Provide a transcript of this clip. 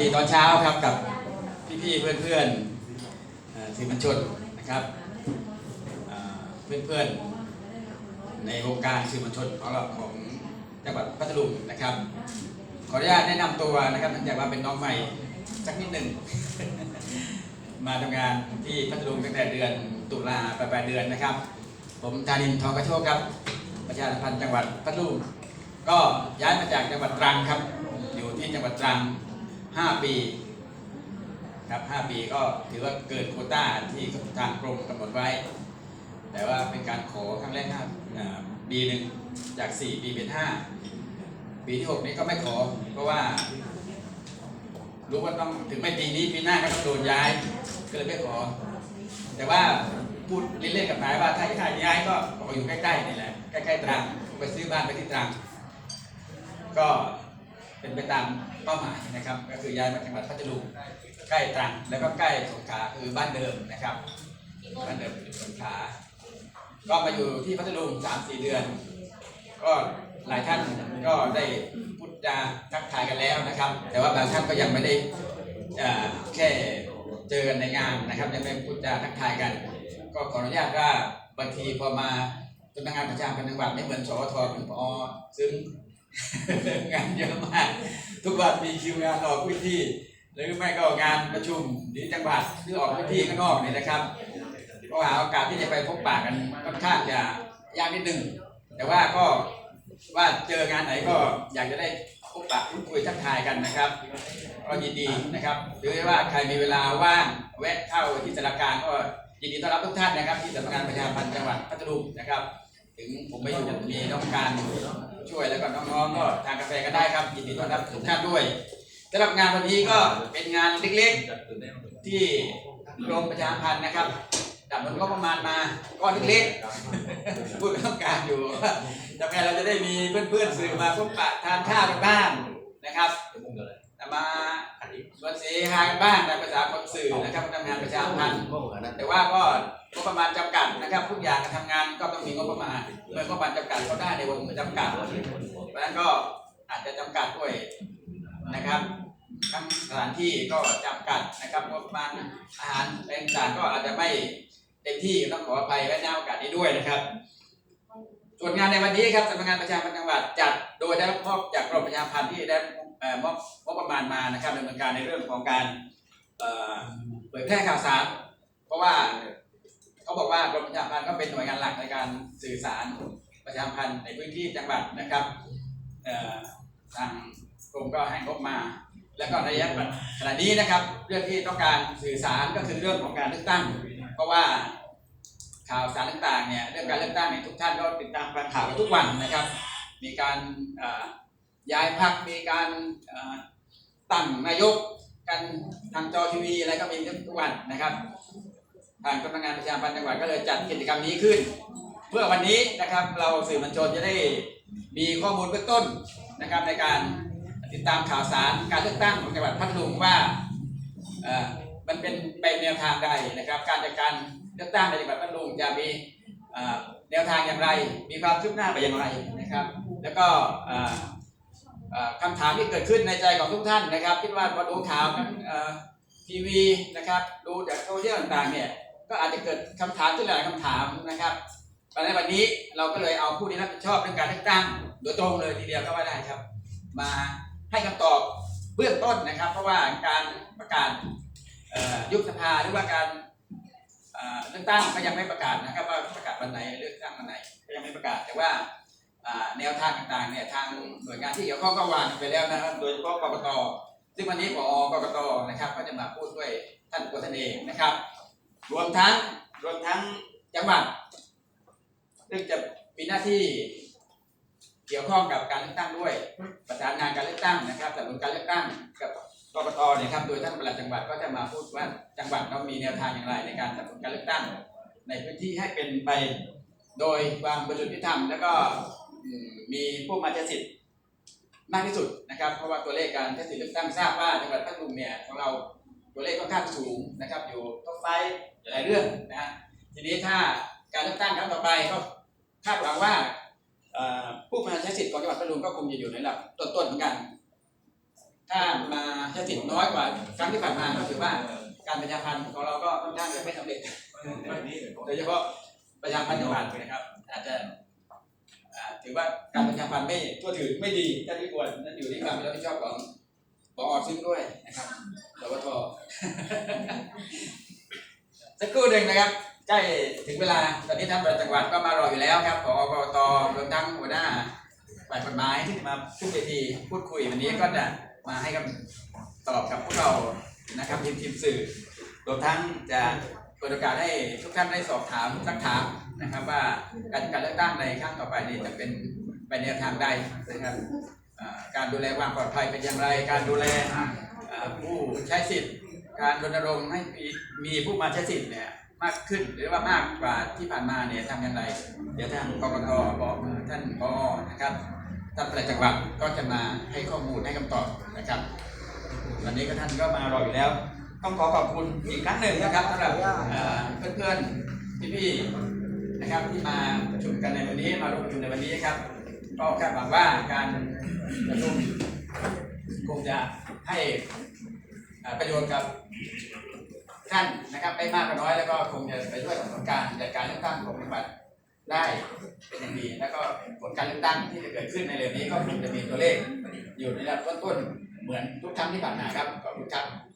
ดีตอนเช้าครับกับพี่ๆเพื่อนๆเอ่อสื่อมวลชนนะครับเอ่อเพื่อนๆในวงการสื่อมวลชนของเราของจังหวัดพัทลุงนะครับ ขออนุญาตแนะนำตัวนะครับเนื่องจากว่าเป็นน้องใหม่สักนิดหนึ่งมาทำงานที่พัทลุงตั้งแต่เดือนตุลาไปปลายเดือนนะครับ ผมธานินทร์ทองกระโชกครับ ประชาสัมพันธ์จังหวัดพัทลุงก็ย้ายมาจากจังหวัดตรังครับ อยู่ที่จังหวัดตรัง 5ปีครับ5ปีก็ถือว่าเกินโคต้าที่ทางกรมกำหนดไว้ แต่ว่าเป็นการขอครั้งแรกห้าปีหนึ่งจาก4ปีเป็น5ปีที่6นี้ก็ไม่ขอ เพราะว่า รู้ว่าต้องถึงไม่ปีนี้ปีหน้าก็ต้องโดนย้ายก็เลยไม่ขอ แต่ว่าพูดเล่นๆกับนายว่าถ้าถ้าย้ายก็ขออยู่ใกล้ๆนี่แหละใกล้ๆตรังไปซื้อบ้านไปที่ตรังก็ เป็นไปตามเป้าหมายนะครับ ก็คือย้ายมาจังหวัดพัทลุงใกล้ตรังแล้วก็ใกล้สงขลาคือบ้านเดิมนะครับบ้านเดิมอยู่สงขลาก็มาอยู่ที่พัทลุงสามสี่เดือน ก็หลายท่านก็ได้พูดจาทักทายกันแล้วนะครับ แต่ว่าบางท่านก็ยังไม่ได้แค่เจอกันในงานนะครับยังไม่พูดจาทักทายกัน ก็ขออนุญาตว่าบางทีพอมาสำนักงานประชาพันจังหวัดไม่เหมือนสอทหรือพอซึ่ง งานเยอะมาก ทุกวันมีคิวงานออกพื้นที่ หรือไม่ก็งานประชุมที่จังหวัดหรือออกพื้นที่ข้างนอกเนี่ยนะครับก็หาโอกาสที่จะไปพบปะกันค่อนข้างจะยากนิดนึงแต่ว่าก็ว่าเจองานไหนก็อยากจะได้พบปะพูดคุยทักทายกันนะครับก็ยินดีนะครับหรือว่าใครมีเวลาว่างแวะเข้าที่สารการก็ยินดีต้อนรับทุกท่านนะครับ ที่สำนักงานประชาพันธ์จังหวัดพัทลุงนะครับ ถึงผมไม่อยู่มีน้องการช่วยแล้วก็น้องๆก็ทานกาแฟก็ได้ครับยินดีต้อนรับทุกท่านด้วยสำหรับงานวันนี้ก็เป็นงานเล็กๆที่กรมประชาพันธ์นะครับดับเงินก็ประมาณมาก้อนเล็กๆพูดต้องการอยู่ว่าทำไงเราจะได้มีเพื่อนๆสื่อมาพบปะทานข้าวกันบ้างนะครับแต่มาสวนเสหากันบ้างในภาษาคนสื่อนะครับทำงานประชาพันธ์แต่ว่าก็ง บประมาณจำกัดนะครับ ทุกอย่างการทำงานก็ต้องมีงบประมาณเมื่องบประมาณจำกัดก็ได้ในวงเงินจำกัดเพราะฉะนั้นก็อาจจะจำกัดด้วยนะครับสถานที่ก็จำกัดนะครับงบประมาณอาหารอะไรต่างก็อาจจะไม่เต็มที่ต้องขออภัยและในโอกาสนี้ด้วยนะครับส่วนงานในวันนี้ครับสำนักงานประชาพันธ์จังหวัดจัดโดยได้รับมอบจากกรมประชาพันธ์ที่ได้เอ่อมอบงบประมาณมานะครับดำเนินการในเรื่องของการเผยแพร่ข่าวสาร เพราะว่า เขาบอกว่ากรมประชาสัมพันธ์ก็เป็นหน่วยงานหลักในการสื่อสารประชาสัมพันธ์ในพื้นที่จังหวัดนะครับทางกรมก็ให้งบมา แล้วก็ในระยะขณะนี้นะครับ เรื่องที่ต้องการสื่อสารก็คือเรื่องของการเลือกตั้ง เพราะว่าข่าวสารต่างๆเนี่ยเรื่องการเลือกตั้งเนี่ยทุกท่านก็ติดตามข่าวทุกวันนะครับ มีการย้ายพักมีการตั้งนายกกันทางจอทีวีอะไรก็มีทุกวันนะครับ ทางสำนักงานประชาพันธ์จังหวัดก็เลยจัดกิจกรรมนี้ขึ้น เพื่อวันนี้นะครับเราสื่อมวลชนจะได้มีข้อมูลเบื้องต้นนะครับในการติดตามข่าวสารการเลือกตั้งของจังหวัดพัทลุงว่าเออมันเป็นไปแนวทางใดนะครับ การจัดการเลือกตั้งในจังหวัดพัทลุงจะมีแนวทางอย่างไร มีความคืบหน้าไปอย่างไรนะครับ แล้วก็เอ่อเอ่อคำถามที่เกิดขึ้นในใจของทุกท่านนะครับคิดว่าพอดูข่าวกันเออทีวีนะครับ ดูจากโซเชียลต่างๆเนี่ย ก็อาจจะเกิดคำถามที่หลายคำถามนะครับในวันนี้เราก็เลยเอาผู้ที่รับผิดชอบเรื่องการเลือกตั้งโดยตรงเลยทีเดียวก็ว่าได้ครับ มาให้คำตอบเบื้องต้นนะครับ เพราะว่าการประกาศยุบสภาหรือว่าการเลือกตั้งก็ยังไม่ประกาศนะครับว่าประกาศวันไหนเลือกตั้งวันไหนก็ยังไม่ประกาศแต่ว่าแนวทางต่างๆเนี่ยทางหน่วยงานที่เกี่ยวข้องก็วางไปแล้วนะครับ โดยเฉพาะกกตซึ่งวันนี้ผอกกตนะครับ ก็จะมาพูดด้วยท่านตัวท่านเองนะครับ รวมทั้งรวมทั้งจังหวัดซึ่งจะมีหน้าที่เกี่ยวข้องกับการเลือกตั้งด้วย ประสานงานการเลือกตั้งนะครับสนับสนุนการเลือกตั้งกับกกตเนี่ยครับ โดยท่านปลัดจังหวัดก็จะมาพูดว่าจังหวัดเรามีแนวทางอย่างไรในการสนับสนุนการเลือกตั้ง ในพื้นที่ให้เป็นไปโดยความบริสุทธิ์ยุติธรรม แล้วก็มมีผู้มาใช้สิทธิ์มากที่สุดนะครับ เพราะว่าตัวเลขการใช้สิทธิ์เลือกตั้งทราบว่าจังหวัดพัทลุงเนี่ยของเรา ตัวเลขค่อนข้างสูงนะครับอยู่ท็อปไฟหลายเรื่องนะฮะทีนี้ถ้าการเลือกตั้งครั้งต่อไปก็คาดหวังว่าผู้มาใช้สิทธิ์ของจังหวัดพัทลุงก็คงจะอยู่ในระดับต้นๆเหมือนกัน ถ้ามาใช้สิทธิ์น้อยกว่าครั้งที่ผ่านมาก็ถือว่าการประชาพันธ์ของเราก็ค่อนข้างจะไม่สำเร็จโดยเฉพาะประชาพันธ์จังหวัดนะครับ อาจจะถือว่าการประชาพันธ์ไม่ทั่วถึงไม่ดีท่าที่ควรนั่นอยู่ที่ความรับผิดชอบของ ปอซึ่งด้วยนะครับสวทสักครู่หนึ่งนะครับใกล้ถึงเวลาตอนนี้ท่านประจังหวัดก็มารออยู่แล้วครับผอกตรวมทั้งหัวหน้าฝ่ายกฎหมายที่มาขึ้นเวทีพูดคุยวันนี้ก็จะมาให้คำตอบกับพวกเรานะครับทีมทีมสื่อรวมทั้งจะเปิดโอกาสให้ทุกท่านได้สอบถามสักถามนะครับ ว่าการการเลือกตั้งในครั้งต่อไปนี้จะเป็นไปแนวทางใดนะครับ การดูแลความปลอดภัยเป็นอย่างไร การดูแลผู้ใช้สิทธิ์ การรณรงค์ให้มีผู้มาใช้สิทธิ์เนี่ยมากขึ้นหรือว่ามากกว่าที่ผ่านมาเนี่ยทำอย่างไร เดี๋ยวทางกรกตบอกท่านปอนะครับท่านประหลัดจังหวัดก็จะมาให้ข้อมูลให้คำตอบนะครับ วันนี้ก็ท่านก็มารออยู่แล้ว ต้องขอขอบคุณอีกครั้งหนึ่งนะครับสำหรับเอ่อเพื่อนๆพี่ๆนะครับที่มาประชุมกันในวันนี้มาร่วมประชุมในวันนี้ครับ ก็คาดหวังว่าการประชุมคงจะให้ประโยชน์กับท่านนะครับไม่มากก็น้อยแล้วก็คงจะไปช่วยกับผลการจัดการเลือกตั้งของจังหวัดได้เป็นอย่างดี แล้วก็ผลการเลือกตั้งที่จะเกิดขึ้นในเร็วนี้ก็คงจะมีตัวเลข อยู่ในระดับต้นๆเหมือนทุกครั้งที่ผ่านมาครับขอบคุณครับ